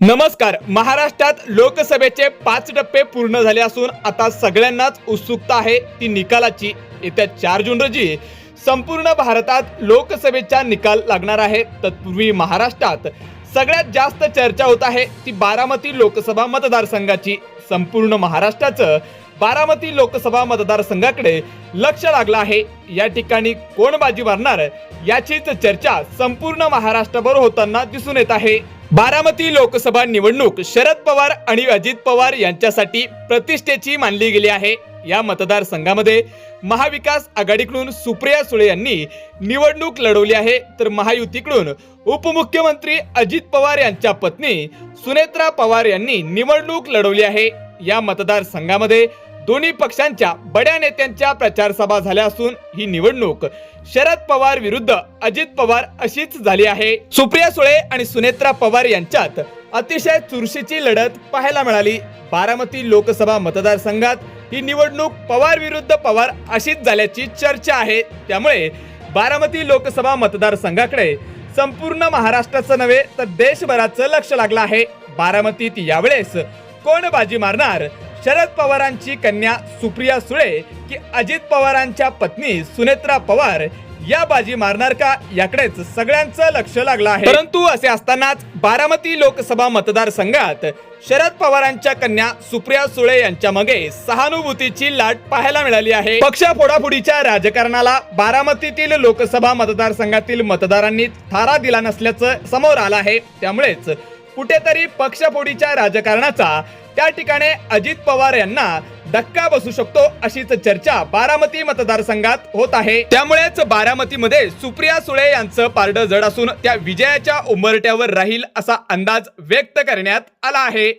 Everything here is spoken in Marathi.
नमस्कार. महाराष्ट्रात लोकसभेचे पाच टप्पे पूर्ण झाले असून आता सगळ्यांनाच उत्सुकता आहे ती निकालाची. येत्या चार जून रोजी संपूर्ण भारतात लोकसभेचा निकाल लागणार आहे. तत्पूर्वी महाराष्ट्रात सगळ्यात जास्त चर्चा होत आहे ती बारामती लोकसभा मतदारसंघाची. संपूर्ण महाराष्ट्राचं बारामती लोकसभा मतदारसंघाकडे लक्ष लागलं आहे. या ठिकाणी कोण बाजी मारणार याचीच चर्चा संपूर्ण महाराष्ट्रभर होताना दिसून येत आहे. बारामती लोकसभा निवडणूक शरद पवार आणि अजित पवार यांच्यासाठी प्रतिष्ठेची मानली गेली आहे. या मतदारसंघामध्ये महाविकास आघाडीकडून सुप्रिया सुळे यांनी निवडणूक लढवली आहे. तर महायुतीकडून उपमुख्यमंत्री अजित पवार यांच्या पत्नी सुनेत्रा पवार यांनी निवडणूक लढवली आहे. या मतदारसंघामध्ये दोन्ही पक्षांच्या बड्या नेत्यांच्या प्रचार सभा झाल्या असून ही निवडणूक शरद पवार विरुद्ध अजित पवार अशीच झाली आहे. सुप्रिया सुळे आणि सुनेत्रा पवार यांच्यात अतिशय चुरशीची लढत पाहायला मिळाली. बारामती लोकसभा मतदारसंघात ही निवडणूक पवार विरुद्ध पवार अशीच झाल्याची चर्चा आहे. त्यामुळे बारामती लोकसभा मतदारसंघाकडे संपूर्ण महाराष्ट्राचं नव्हे तर देशभराचं लक्ष लागलं आहे. बारामतीत यावेळेस कोण बाजी मारणार? शरद पवारांची कन्या सुप्रिया सुळे की अजित पवारांच्या पत्नी सुनेत्रा पवार या बाजी मारणार का? याकडेच सगळ्यांचं लक्ष लागलं आहे. परंतु असे असतानाच बारामती लोकसभा मतदारसंघात शरद पवारांच्या कन्या सुप्रिया सुळे यांच्या मागे सहानुभूतीची लाट पाहायला मिळाली आहे. पक्ष फोडाफोडीच्या राजकारणाला बारामतीतील लोकसभा मतदारसंघातील मतदारांनी थारा दिला नसल्याचं समोर आलं आहे. त्यामुळेच कुठेतरी पक्षफोडीच्या राजकारणाचा. त्या ठिकाणी अजित पवार यांना धक्का बसू शकतो अशीच चर्चा बारामती मतदारसंघात होत आहे. त्यामुळेच बारामतीमध्ये सुप्रिया सुळे यांचं पारडं जड असून त्या विजयाच्या उंबरट्यावर राहील असा अंदाज व्यक्त करण्यात आला आहे.